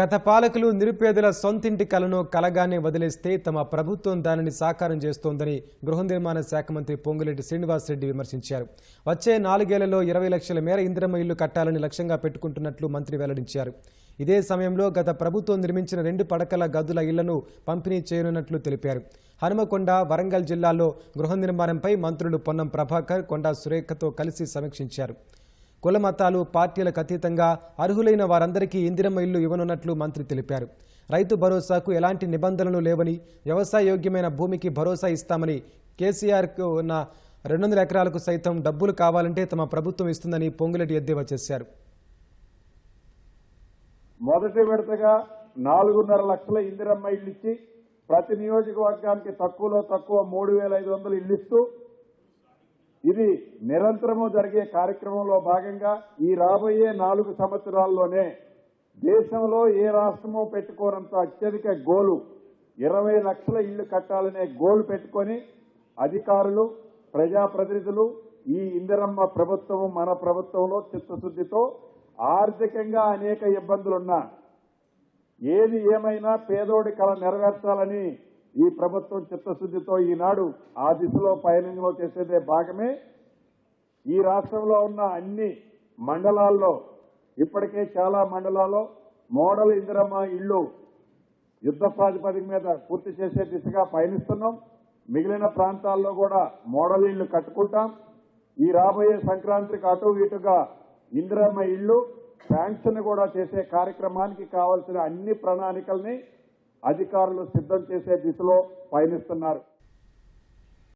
గత పాలకులు నిరుపేదల సొంతింటి కలను కలగానే వదిలేస్తే తమ ప్రభుత్వం దానిని సాకారం చేస్తోందని గృహ నిర్మాణ శాఖ మంత్రి పొంగులేటి శ్రీనివాసరెడ్డి విమర్శించారు. వచ్చే నాలుగేళ్ళలో ఇరవై లక్షల మేర ఇందిరమ్మ ఇల్లు కట్టాలని లక్ష్యంగా పెట్టుకుంటున్నట్లు మంత్రి వెల్లడించారు. ఇదే సమయంలో గత ప్రభుత్వం నిర్మించిన రెండు పడకల గదుల ఇళ్ళను పంపిణీ చేయనున్నట్లు తెలిపారు. హనుమకొండ వరంగల్ జిల్లాలో గృహ నిర్మాణంపై మంత్రులు పొన్నం ప్రభాకర్ కొండా సురేఖతో కలిసి సమీక్షించారు. కుల మతాలు పార్టీలకు అతీతంగా అర్హులైన వారందరికీ ఇందిరమ్మ ఇల్లు ఇవ్వనున్నట్లు మంత్రి తెలిపారు. రైతు భరోసాకు ఎలాంటి నిబంధనలు లేవని వ్యవసాయ యోగ్యమైన భూమికి భరోసా ఇస్తామని కేసీఆర్కు ఉన్న రెండు వందల ఎకరాలకు సైతం డబ్బులు కావాలంటే తమ ప్రభుత్వం ఇస్తుందని పొంగులటి ఎద్దేవా చేశారు. మొదటి విడతగా నాలుగున్నర లక్షల ఇందిరమ్మ ఇల్లు ఇచ్చి ప్రతి నియోజకవర్గానికి తక్కువలో తక్కువ మూడు వేల ఐదు వందలు ఇల్లు ఇస్తూ ఇది నిరంతరము జరిగే కార్యక్రమంలో భాగంగా ఈ రాబోయే నాలుగు సంవత్సరాల్లోనే దేశంలో ఏ రాష్ట్రమో పెట్టుకోనంత అత్యధిక గోలు ఇరవై లక్షల ఇళ్ళు కట్టాలనే గోలు పెట్టుకొని అధికారులు ప్రజాప్రతినిధులు ఈ ఇందిరమ్మ ప్రభుత్వం మన ప్రభుత్వంలో చిత్తశుద్దితో ఆర్థికంగా అనేక ఇబ్బందులున్నా ఏది ఏమైనా పేదోడి కళ నెరవేర్చాలని ఈ ప్రభుత్వం చిత్తశుద్ధితో ఈనాడు ఆ దిశలో పయనంలో చేసేదే భాగమే. ఈ రాష్ట్రంలో ఉన్న అన్ని మండలాల్లో ఇప్పటికే చాలా మండలాల్లో మోడల్ ఇందిరమ్మ ఇళ్ళు యుద్ధ ప్రాతిపదిక మీద పూర్తి చేసే దిశగా పయనిస్తున్నాం. మిగిలిన ప్రాంతాల్లో కూడా మోడల్ ఇళ్ళు కట్టుకుంటాం. ఈ రాబోయే సంక్రాంతికి అటు ఇటుగా ఇందిరమ్మ ఇళ్ళు శాంక్షన్ కూడా చేసే కార్యక్రమానికి కావాల్సిన అన్ని ప్రణాళికల్ని అధికారులు సిద్ధం చేసే దిశలో పయనిస్తున్నారు.